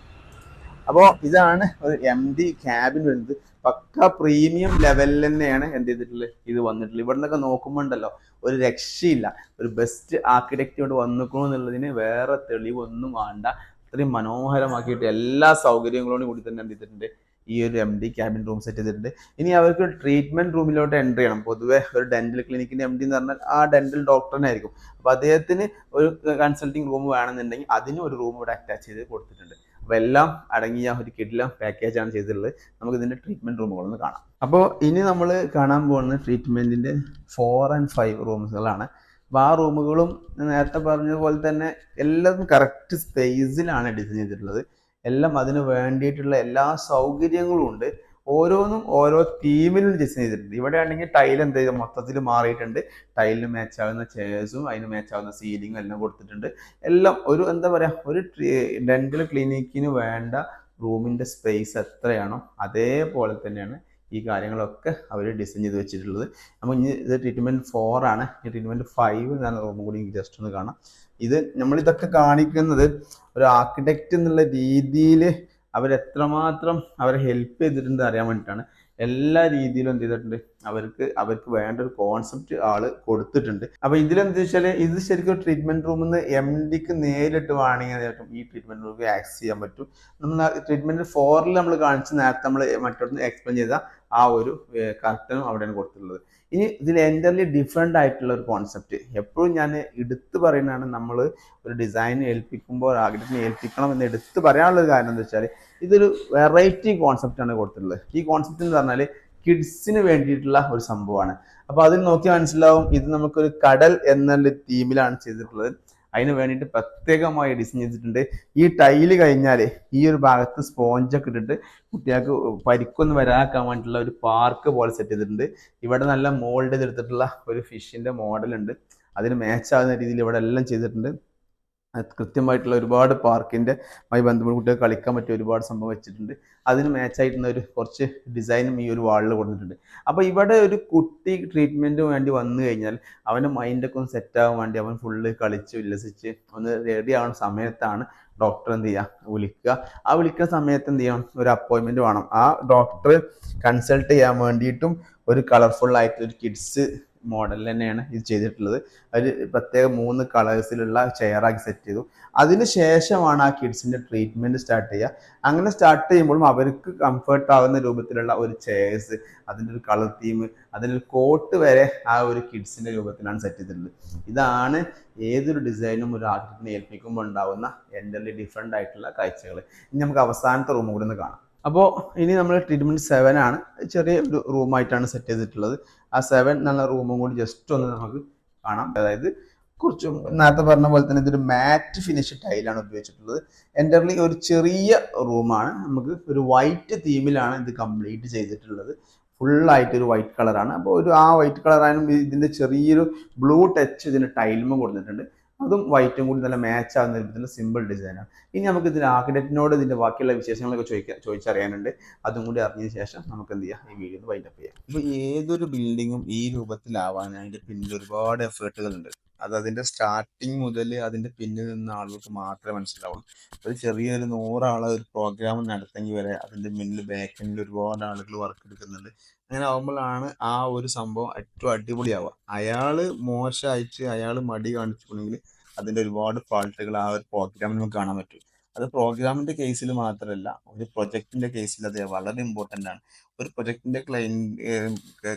അപ്പോൾ ഇതാണ് ഒരു എം ഡി ക്യാബിൻ വരുന്നത്. പക്ക പ്രീമിയം ലെവലിൽ തന്നെയാണ് എന്ത് ചെയ്തിട്ടുള്ളത്? ഇത് വന്നിട്ടുള്ളത്. ഇവിടെ നിന്നൊക്കെ നോക്കുമ്പോൾ ഉണ്ടല്ലോ ഒരു രക്ഷയില്ല. ഒരു ബെസ്റ്റ് ആർക്കിടെക്റ്റ് കൊണ്ട് വന്നിക്കണു എന്നുള്ളതിന് വേറെ തെളിവൊന്നും വേണ്ട. അത്രയും മനോഹരമാക്കിയിട്ട് എല്ലാ സൗകര്യങ്ങളോടും കൂടി തന്നെ എന്ത് ചെയ്തിട്ടുണ്ട്? ഈ ഒരു M D cabin room set ചെയ്തിട്ടുണ്ട്. ഇനി അവർക്ക് ട്രീറ്റ്മെന്റ് റൂമിലോട്ട് എന്റർ ചെയ്യണം. പൊതുവേ ഒരു ഡെന്റൽ ക്ലിനിക്കിന്റെ എം ഡി എന്ന് പറഞ്ഞാൽ ആ ഡെന്റൽ ഡോക്ടറിനായിരിക്കും അപ്പൊ അദ്ദേഹത്തിന് ഒരു കൺസൾട്ടിങ് റൂം വേണമെന്നുണ്ടെങ്കിൽ അതിന് ഒരു റൂം ഇവിടെ അറ്റാച്ച് ചെയ്ത് കൊടുത്തിട്ടുണ്ട്. അപ്പൊ എല്ലാം അടങ്ങിയ ഒരു കിഡില പാക്കേജ് ആണ് ചെയ്തിട്ടുള്ളത്. നമുക്ക് ഇതിന്റെ ട്രീറ്റ്മെന്റ് റൂമുകളൊന്ന് കാണാം. അപ്പോൾ ഇനി നമ്മൾ കാണാൻ പോകുന്ന ട്രീറ്റ്മെന്റിന്റെ ഫോർ ആൻഡ് ഫൈവ് റൂംസുകളാണ് അപ്പോൾ ആ റൂമുകളും നേരത്തെ പറഞ്ഞതുപോലെ തന്നെ എല്ലാം കറക്റ്റ് സ്പേസിലാണ് ഡിസൈൻ ചെയ്തിട്ടുള്ളത്. എല്ലാം അതിന് വേണ്ടിയിട്ടുള്ള എല്ലാ സൗകര്യങ്ങളും ഉണ്ട്. ഓരോന്നും ഓരോ തീമിലും ഡിസൈൻ ചെയ്തിട്ടുണ്ട്. ഇവിടെ ആണെങ്കിൽ ടൈൽ എന്ത് ചെയ്ത്? മൊത്തത്തിൽ മാറിയിട്ടുണ്ട്. ടൈലിന് മാച്ച് ആവുന്ന ചെയർസും അതിന് മാച്ച് ആവുന്ന സീലിങ്ങും എല്ലാം കൊടുത്തിട്ടുണ്ട്. എല്ലാം ഒരു എന്താ പറയാ ഒരു ഡെന്റൽ ക്ലിനിക്കിന് വേണ്ട റൂമിന്റെ സ്പേസ് എത്രയാണോ അതേപോലെ തന്നെയാണ് ഈ കാര്യങ്ങളൊക്കെ അവർ ഡിസൈൻ ചെയ്ത് വെച്ചിട്ടുള്ളത്. അപ്പോൾ ഇനി ഇത് ട്രീറ്റ്മെന്റ് ഫോർ ആണ്. ഈ ട്രീറ്റ്മെന്റ് ഫൈവ് ഞാൻ റൂം കൂടി ജസ്റ്റ് ഒന്ന് കാണാം. ഇത് നമ്മൾ ഇതൊക്കെ കാണിക്കുന്നത് ഒരു ആർക്കിടെക്റ്റ് എന്നുള്ള രീതിയിൽ അവർ എത്രമാത്രം അവരെ ഹെൽപ്പ് ചെയ്തിട്ടുണ്ട് അറിയാൻ വേണ്ടിയിട്ടാണ്. എല്ലാ രീതിയിലും എന്ത് ചെയ്തിട്ടുണ്ട്? അവർക്ക് അവർക്ക് വേണ്ട ഒരു കോൺസെപ്റ്റ് ആൾ കൊടുത്തിട്ടുണ്ട്. അപ്പൊ ഇതിലെന്ത് വെച്ചാൽ ഇത് ശരിക്കും ട്രീറ്റ്മെന്റ് റൂമിൽ നിന്ന് എം ഡിക്ക് നേരിട്ട് വേണമെങ്കിൽ ഈ ട്രീറ്റ്മെന്റ് റൂമിൽ ആക്സസ് ചെയ്യാൻ പറ്റും. നമ്മൾ ട്രീറ്റ്മെന്റ് ഫോറിൽ നമ്മൾ കാണിച്ച് നേരത്തെ നമ്മൾ മറ്റൊന്ന് എക്സ്പ്ലെയിൻ ചെയ്ത ആ ഒരു കർട്ടനും അവിടെയാണ് കൊടുത്തിട്ടുള്ളത്. ഇനി ഇതിൽ എന്റർലി ഡിഫറെന്റ് ആയിട്ടുള്ള ഒരു കോൺസെപ്റ്റ് എപ്പോഴും ഞാൻ എടുത്തു പറയുന്നതാണ് നമ്മൾ ഒരു ഡിസൈൻ ഏൽപ്പിക്കുമ്പോൾ ആഗ്രഹത്തിന് ഏൽപ്പിക്കണം എന്ന് എടുത്തു പറയാനുള്ള ഒരു കാരണം എന്താ വെച്ചാൽ ഇതൊരു വെറൈറ്റി കോൺസെപ്റ്റാണ് കൊടുത്തിട്ടുള്ളത്. ഈ കോൺസെപ്റ്റ് എന്ന് പറഞ്ഞാൽ കിഡ്സിന് വേണ്ടിയിട്ടുള്ള ഒരു സംഭവമാണ്. അപ്പോൾ അതിൽ നോക്കി മനസ്സിലാവും ഇത് നമുക്കൊരു കടൽ എന്നുള്ള തീമിലാണ് ചെയ്തിട്ടുള്ളത്. അതിന് വേണ്ടിയിട്ട് പ്രത്യേകമായി ഡിസൈൻ ചെയ്തിട്ടുണ്ട്. ഈ ടൈൽ കഴിഞ്ഞാൽ ഈ ഒരു ഭാഗത്ത് സ്പോഞ്ചൊക്കെ ഇട്ടിട്ട് കുട്ടികൾക്ക് പരിക്കൊന്നും വരാക്കാൻ വേണ്ടിയിട്ടുള്ള ഒരു പാർക്ക് പോലെ സെറ്റ് ചെയ്തിട്ടുണ്ട്. ഇവിടെ നല്ല മോൾഡ് ചെയ്തെടുത്തിട്ടുള്ള ഒരു ഫിഷിന്റെ മോഡലുണ്ട് അതിന് മാച്ച് ആകുന്ന രീതിയിൽ ഇവിടെ എല്ലാം ചെയ്തിട്ടുണ്ട്. കൃത്യമായിട്ടുള്ള ഒരുപാട് പാർക്കിന്റെ മായി ബന്ധപ്പെട്ട് കുട്ടികൾക്ക് കളിക്കാൻ പറ്റിയ ഒരുപാട് സംഭവം വെച്ചിട്ടുണ്ട്. അതിന് മാച്ച് ആയിട്ടുള്ള ഒരു കുറച്ച് ഡിസൈനും ഈ ഒരു വാളിൽ കൊടുത്തിട്ടുണ്ട് അപ്പോൾ ഇവിടെ ഒരു കുട്ടി ട്രീറ്റ്മെന്റ് വേണ്ടി വന്നു കഴിഞ്ഞാൽ അവന്റെ മൈൻഡൊക്കെ ഒന്ന് സെറ്റ് ആകാൻ വേണ്ടി അവൻ ഫുള്ള് കളിച്ച് ഉല്ലസിച്ച് ഒന്ന് റെഡി ആവുന്ന സമയത്താണ് ഡോക്ടർ എന്ത് ചെയ്യുക വിളിക്കുക. ആ വിളിക്കുന്ന സമയത്ത് എന്ത് ചെയ്യണം? ഒരു അപ്പോയിൻമെന്റ് വേണം. ആ ഡോക്ടർ കൺസൾട്ട് ചെയ്യാൻ വേണ്ടിയിട്ടും ഒരു കളർഫുൾ ആയിട്ടുള്ള ഒരു കിഡ്സ് മോഡൽ തന്നെയാണ് ഇത് ചെയ്തിട്ടുള്ളത്. അതിൽ പ്രത്യേക മൂന്ന് കളേഴ്സിലുള്ള ചെയറാക്കി സെറ്റ് ചെയ്തു. അതിന് ശേഷമാണ് ആ കിഡ്സിന്റെ ട്രീറ്റ്മെന്റ് സ്റ്റാർട്ട് ചെയ്യുക. അങ്ങനെ സ്റ്റാർട്ട് ചെയ്യുമ്പോഴും അവർക്ക് കംഫർട്ട് ആവുന്ന രൂപത്തിലുള്ള ഒരു ചെയർസ് അതിന്റെ ഒരു കളർ തീം അതിന്റെ കോട്ട് വരെ ആ ഒരു കിഡ്സിന്റെ രൂപത്തിലാണ് സെറ്റ് ചെയ്തിട്ടുള്ളത്. ഇതാണ് ഏതൊരു ഡിസൈനും ഒരു ആർട്ടിസ്റ്റിനെ ഏൽപ്പിക്കുമ്പോൾ ഉണ്ടാവുന്ന എന്റെ ഡിഫറെന്റ് ആയിട്ടുള്ള കാഴ്ചകൾ ഇനി നമുക്ക് അവസാനത്തെ റൂം കൂടി ഒന്ന് കാണാം. അപ്പോൾ ഇനി നമ്മൾ ട്രീറ്റ്മെന്റ് സെവൻ ആണ്. ചെറിയ ഒരു റൂമായിട്ടാണ് സെറ്റ് ചെയ്തിട്ടുള്ളത്. ആ സെവൻ എന്നുള്ള റൂമും കൂടി ജസ്റ്റ് ഒന്ന് നമുക്ക് കാണാം. അതായത് കുറച്ചും നേരത്തെ പറഞ്ഞ പോലെ തന്നെ ഇതൊരു മാറ്റ് ഫിനിഷ് ടൈലാണ് ഉപയോഗിച്ചിട്ടുള്ളത്. എന്റർലി ഒരു ചെറിയ റൂമാണ് നമുക്ക് ഒരു വൈറ്റ് തീമിലാണ് ഇത് കംപ്ലീറ്റ് ചെയ്തിട്ടുള്ളത്. ഫുള്ളായിട്ട് ഒരു വൈറ്റ് കളറാണ് അപ്പോൾ ഒരു ആ വൈറ്റ് കളറായാലും ഇതിന്റെ ചെറിയൊരു ബ്ലൂ ടച്ച് ഇതിന് ടൈലും കൊടുത്തിട്ടുണ്ട്. അതും വൈറ്റും കൂടി നല്ല മാച്ച് ആകുന്ന രൂപത്തിലുള്ള സിമ്പിൾ ഡിസൈനാണ് ഇനി നമുക്ക് ഇതിന്റെ ആർക്കിടെക്റ്റിനോട് ഇതിന്റെ ബാക്കിയുള്ള വിശേഷങ്ങളൊക്കെ ചോദിക്കാം ചോദിച്ചറിയാനുണ്ട്. അതും കൂടി അറിഞ്ഞതിന് ശേഷം നമുക്ക് എന്ത് ചെയ്യാം? ഈ വീഡിയോ വൈൻഡപ്പ് ചെയ്യാം. ഇപ്പൊ ഏതൊരു ബിൽഡിങ്ങും ഈ രൂപത്തിലാവാൻ അതിന്റെ പിന്നിൽ ഒരുപാട് എഫേർട്ടുകൾ ഉണ്ട്. അത് അതിന്റെ സ്റ്റാർട്ടിങ് മുതൽ അതിന്റെ പിന്നിൽ നിന്ന ആളുകൾക്ക് മാത്രമേ മനസ്സിലാവുള്ളൂ. ഒരു ചെറിയൊരു നൂറാളെ ഒരു പ്രോഗ്രാം നടത്തെങ്കിൽ വരെ അതിന്റെ മുന്നിൽ ബാക്കിൽ ഒരുപാട് ആളുകൾ വർക്ക് എടുക്കുന്നുണ്ട്. അങ്ങനെ ആവുമ്പോഴാണ് ആ ഒരു സംഭവം ഏറ്റവും അടിപൊളിയാവുക. അയാൾ മോശമായിട്ട് അയാൾ മടി കാണിച്ചിട്ടുണ്ടെങ്കിൽ അതിന്റെ ഒരുപാട് ഫാൾട്ടുകൾ ആ ഒരു പ്രോഗ്രാമിൽ നമുക്ക് കാണാൻ പറ്റും. അത് പ്രോഗ്രാമിന്റെ കേസിൽ മാത്രമല്ല ഒരു പ്രൊജക്ടിന്റെ കേസിൽ അത് വളരെ ഇമ്പോർട്ടന്റ് ആണ്. ഒരു പ്രൊജക്ടിന്റെ ക്ലൈന്റ്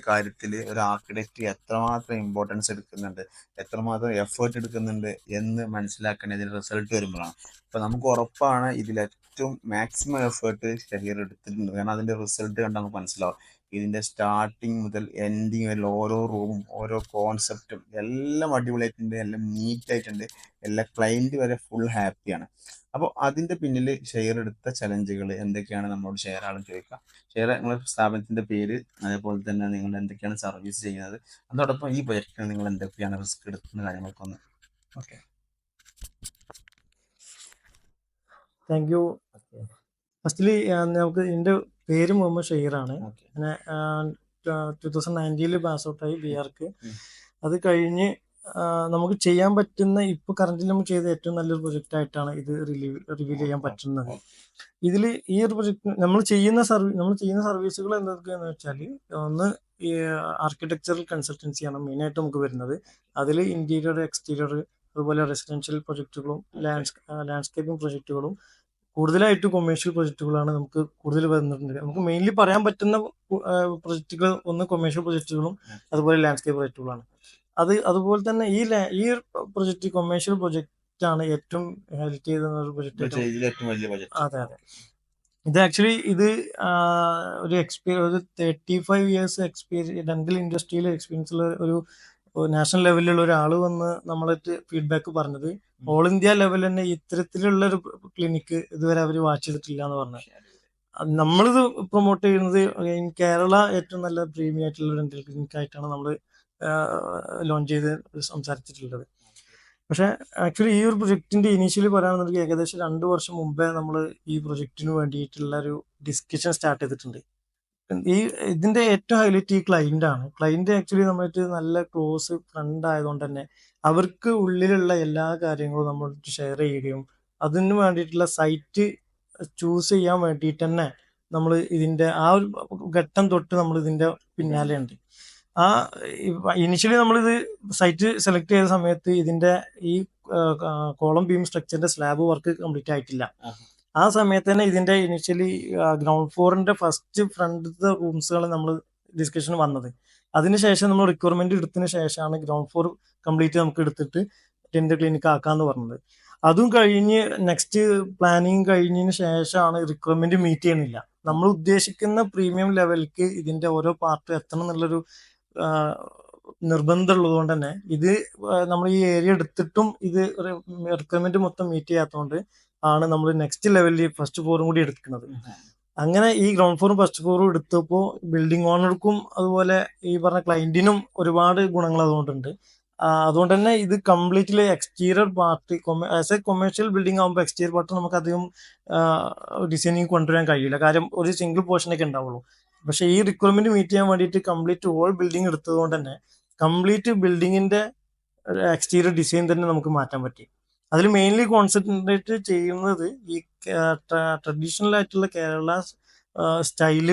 കാര്യത്തിൽ ഒരു ആർക്കിടെക്റ്റ് എത്രമാത്രം ഇമ്പോർട്ടൻസ് എടുക്കുന്നുണ്ട് എത്രമാത്രം എഫേർട്ട് എടുക്കുന്നുണ്ട് എന്ന് മനസ്സിലാക്കേണ്ട ഇതിന്റെ റിസൾട്ട് വരുമ്പോഴാണ്. അപ്പം നമുക്ക് ഉറപ്പാണ് ഇതിൽ ഏറ്റവും മാക്സിമം എഫേർട്ട് ഷഹീർ എടുത്തിട്ടുണ്ട്. കാരണം അതിന്റെ റിസൾട്ട് കണ്ടാൽ നമുക്ക് മനസ്സിലാവും. ഇതിന്റെ സ്റ്റാർട്ടിങ് മുതൽ എൻഡിങ് വരെ ഓരോ റൂമും ഓരോ കോൺസെപ്റ്റും എല്ലാം അടിപൊളിയായിട്ടുണ്ട് എല്ലാം നീറ്റ് ആയിട്ടുണ്ട് എല്ലാ ക്ലയന്റ് വരെ ഫുൾ ഹാപ്പിയാണ് അപ്പോൾ അതിന്റെ പിന്നിൽ ഷെയർ എടുത്ത ചലഞ്ചുകൾ എന്തൊക്കെയാണ് നമ്മളോട് ഷെയർ ആളും ചോദിക്കുക ഷെയർ നിങ്ങളുടെ സ്ഥാപനത്തിന്റെ പേര് അതേപോലെ തന്നെ നിങ്ങൾ എന്തൊക്കെയാണ് സർവീസ് ചെയ്യുന്നത് അതോടൊപ്പം ഈ പ്രൊജക്റ്റിന് നിങ്ങൾ എന്തൊക്കെയാണ് റിസ്ക് എടുക്കുന്ന കാര്യങ്ങൾക്കൊന്ന്. ഓക്കെ താങ്ക് യു ഫസ്റ്റ്ലി നമുക്ക് എന്റെ പേര് മുഹമ്മദ് ഷെയറാണ്. പിന്നെ ടു തൗസൻഡ് നയന്റീനിൽ പാസ് ഔട്ടായി ബി ആർക്ക് അത് കഴിഞ്ഞ് നമുക്ക് ചെയ്യാൻ പറ്റുന്ന ഇപ്പോൾ കറണ്ടിൽ നമ്മൾ ചെയ്ത ഏറ്റവും നല്ലൊരു പ്രൊജക്റ്റ് ആയിട്ടാണ് ഇത് റിലീവ് റിവീൽ ചെയ്യാൻ പറ്റുന്നത്. ഇതിൽ ഈ ഒരു പ്രൊജക്ട് നമ്മൾ ചെയ്യുന്ന സർവീസ് നമ്മൾ ചെയ്യുന്ന സർവീസുകൾ എന്തൊക്കെയാന്ന് വെച്ചാൽ ഒന്ന് ഈ ആർക്കിടെക്ചറൽ കൺസൾട്ടൻസിയാണ് മെയിനായിട്ട് നമുക്ക് വരുന്നത്. അതിൽ ഇന്റീരിയർ എക്സ്റ്റീരിയർ അതുപോലെ റെസിഡൻഷ്യൽ പ്രൊജക്റ്റുകളും ലാൻഡ്സ് ലാൻഡ്സ്കേപ്പിംഗ് പ്രൊജക്റ്റുകളും കൂടുതലായിട്ട് കൊമേഴ്ഷ്യൽ പ്രൊജക്റ്റുകളാണ് നമുക്ക് കൂടുതൽ വരുന്നുണ്ട്. നമുക്ക് മെയിൻലി പറയാൻ പറ്റുന്ന പ്രൊജക്റ്റുകൾ ഒന്ന് കൊമേഴ്ഷ്യൽ പ്രൊജക്റ്റുകളും അതുപോലെ ലാൻഡ്സ്കേപ്പ് പ്രൊജക്റ്റുകളാണ് അത് അതുപോലെ തന്നെ ഈ ഈ പ്രൊജക്റ്റ് കൊമേഴ്ഷ്യൽ പ്രൊജക്റ്റ് ആണ് ഏറ്റവും ഹെൽപ്പ് ചെയ്ത ഒരു പ്രൊജക്റ്റ് അതെ അതെ. ഇത് ആക്ച്വലി ഇത് ഒരു എക്സ്പീരിയൻ ഒരു thirty five years experience dental ഇൻഡസ്ട്രിയിൽ എക്സ്പീരിയൻസ് ഉള്ള ഒരു നാഷണൽ ലെവലിലുള്ള ഒരാൾ വന്ന് നമ്മളായിട്ട് ഫീഡ്ബാക്ക് പറഞ്ഞത് ഓൾ ഇന്ത്യ ലെവൽ തന്നെ ഇത്തരത്തിലുള്ള ഒരു ക്ലിനിക്ക് ഇതുവരെ അവർ വാച്ച് ചെയ്തിട്ടില്ല എന്ന് പറഞ്ഞു നമ്മളിത് പ്രൊമോട്ട് ചെയ്യുന്നത് ഇൻ കേരള ഏറ്റവും നല്ല പ്രീമിയം ആയിട്ടുള്ള ഡെന്റൽ ക്ലിനിക് ആയിട്ടാണ് നമ്മൾ ലോഞ്ച് ചെയ്ത് സംസാരിച്ചിട്ടുള്ളത്. പക്ഷെ ആക്ച്വലി ഈ ഒരു പ്രൊജക്ടിന്റെ ഇനീഷ്യലി പറയുകയാണെന്നുണ്ടെങ്കിൽ ഏകദേശം രണ്ട് വർഷം മുമ്പേ നമ്മൾ ഈ പ്രൊജക്ടിന് വേണ്ടിയിട്ടുള്ള ഒരു ഡിസ്കഷൻ സ്റ്റാർട്ട് ചെയ്തിട്ടുണ്ട്. ഈ ഇതിന്റെ ഏറ്റവും ഹൈലൈറ്റ് ഈ ക്ലൈന്റ് ആണ്. ക്ലൈന്റ് ആക്ച്വലി നമ്മളായിട്ട് നല്ല ക്ലോസ് ഫ്രണ്ട് ആയതുകൊണ്ട് തന്നെ അവർക്ക് ഉള്ളിലുള്ള എല്ലാ കാര്യങ്ങളും നമ്മൾ ഷെയർ ചെയ്യുകയും അതിന് വേണ്ടിയിട്ടുള്ള സൈറ്റ് ചൂസ് ചെയ്യാൻ വേണ്ടിയിട്ട് തന്നെ നമ്മൾ ഇതിന്റെ ആ ഒരു ഘട്ടം തൊട്ട് നമ്മൾ ഇതിന്റെ പിന്നാലെ ഉണ്ട്. ആ ഇനിഷ്യലി നമ്മളിത് സൈറ്റ് സെലക്ട് ചെയ്ത സമയത്ത് ഇതിന്റെ ഈ കോളം ബീം സ്ട്രക്ചറിന്റെ സ്ലാബ് വർക്ക് കംപ്ലീറ്റ് ആയിട്ടില്ല. ആ സമയത്ത് തന്നെ ഇതിന്റെ ഇനിഷ്യലി ഗ്രൗണ്ട് ഫ്ലോറിന്റെ ഫസ്റ്റ് ഫ്രണ്ടിലത്തെ റൂംസുകൾ നമ്മൾ ഡിസ്കഷൻ വന്നത്. അതിനുശേഷം നമ്മൾ റിക്വയർമെന്റ് എടുത്തതിന് ശേഷമാണ് ഗ്രൗണ്ട് ഫ്ലോർ കംപ്ലീറ്റ് നമുക്ക് എടുത്തിട്ട് ടെന്റ് ക്ലിനിക് ആക്കാന്ന് പറഞ്ഞത്. അതും കഴിഞ്ഞ് നെക്സ്റ്റ് പ്ലാനിങ് കഴിഞ്ഞതിന് ശേഷമാണ് റിക്വയർമെന്റ് മീറ്റ് ചെയ്യുന്നില്ല. നമ്മൾ ഉദ്ദേശിക്കുന്ന പ്രീമിയം ലെവലിലേക്ക് ഇതിന്റെ ഓരോ പാർട്ടും എത്തണം എന്നുള്ളൊരു നിർബന്ധം ഉള്ളതുകൊണ്ട് തന്നെ ഇത് നമ്മൾ ഈ ഏരിയ എടുത്തിട്ടും ഇത് റിക്വയർമെന്റ് മൊത്തം മീറ്റ് ചെയ്യാത്തതുകൊണ്ട് ആണ് നമ്മൾ നെക്സ്റ്റ് ലെവലിൽ ഫസ്റ്റ് ഫ്ലോറും കൂടി എടുക്കുന്നത്. അങ്ങനെ ഈ ഗ്രൗണ്ട് ഫ്ലോറും ഫസ്റ്റ് ഫ്ലോറും എടുത്തപ്പോൾ ബിൽഡിംഗ് ഓണർക്കും അതുപോലെ ഈ പറഞ്ഞ ക്ലയന്റിനും ഒരുപാട് ഗുണങ്ങൾ അതുകൊണ്ടുണ്ട്. അതുകൊണ്ട് തന്നെ ഇത് completely exterior part as a commercial building ആകുമ്പോൾ എക്സ്റ്റീരിയർ പാർട്ട് നമുക്ക് അധികം ഡിസൈനിങ് കൊണ്ടുവരാൻ കഴിയില്ല. കാര്യം ഒരു സിംഗിൾ പോർഷനൊക്കെ ഉണ്ടാവുള്ളൂ. പക്ഷേ ഈ റിക്വയർമെന്റ് മീറ്റ് ചെയ്യാൻ വേണ്ടിയിട്ട് കംപ്ലീറ്റ് ഹോൾ ബിൽഡിംഗ് എടുത്തതുകൊണ്ട് തന്നെ കംപ്ലീറ്റ് ബിൽഡിങ്ങിന്റെ എക്സ്റ്റീരിയർ ഡിസൈൻ തന്നെ നമുക്ക് മാറ്റാൻ പറ്റി. അതിൽ മെയിൻലി കോൺസെൻട്രേറ്റ് ചെയ്യുന്നത് ഈ ട്രഡീഷണൽ ആയിട്ടുള്ള കേരള സ്റ്റൈൽ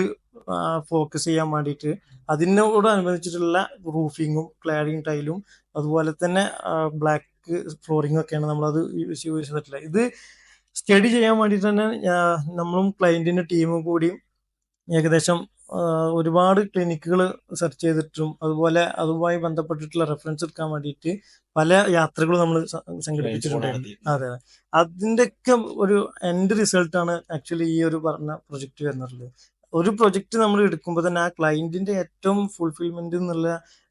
ഫോക്കസ് ചെയ്യാൻ വേണ്ടിയിട്ട്. അതിനോടനുബന്ധിച്ചിട്ടുള്ള റൂഫിങ്ങും ക്ലാഡിങ് ടൈലും അതുപോലെ തന്നെ ബ്ലാക്ക് ഫ്ലോറിംഗ് ഒക്കെയാണ് നമ്മളത് യൂസ് ചെയ്തിട്ടുള്ളത്. ഇത് സ്റ്റഡി ചെയ്യാൻ വേണ്ടിയിട്ട് തന്നെ നമ്മളും ക്ലയന്റിന്റെ ടീമും കൂടിയും ഏകദേശം ഒരുപാട് ക്ലിനിക്കുകൾ സെർച്ച് ചെയ്തിട്ടും അതുപോലെ അതുമായി ബന്ധപ്പെട്ടിട്ടുള്ള റെഫറൻസ് എടുക്കാൻ വേണ്ടിയിട്ട് പല യാത്രകളും നമ്മൾ സംഘടിപ്പിച്ചിട്ടുണ്ടായിരുന്നു അതെ അതെ. അതിന്റെയൊക്കെ ഒരു എൻഡ് റിസൾട്ടാണ് ആക്ച്വലി ഈ ഒരു പറഞ്ഞ പ്രൊജക്റ്റ് വരുന്നുള്ളത് ഒരു പ്രൊജക്റ്റ് നമ്മൾ എടുക്കുമ്പോൾ തന്നെ ആ ക്ലയന്റിന്റെ ഏറ്റവും ഫുൾഫിൽമെന്റ് എന്നുള്ള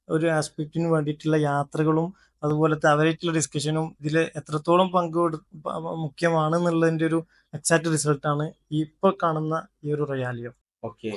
ഒരു ആസ്പെക്റ്റിന് വേണ്ടിയിട്ടുള്ള യാത്രകളും അതുപോലത്തെ അവരായിട്ടുള്ള ഡിസ്കഷനും ഇതിൽ എത്രത്തോളം പങ്കെടു പ- മുഖ്യമാണ് എന്നുള്ളതിന്റെ ഒരു എക്സാക്ട് റിസൾട്ടാണ് ഇപ്പൊ ഇപ്പോൾ കാണുന്ന ഈ ഒരു റിയാലിയോ ഓക്കെ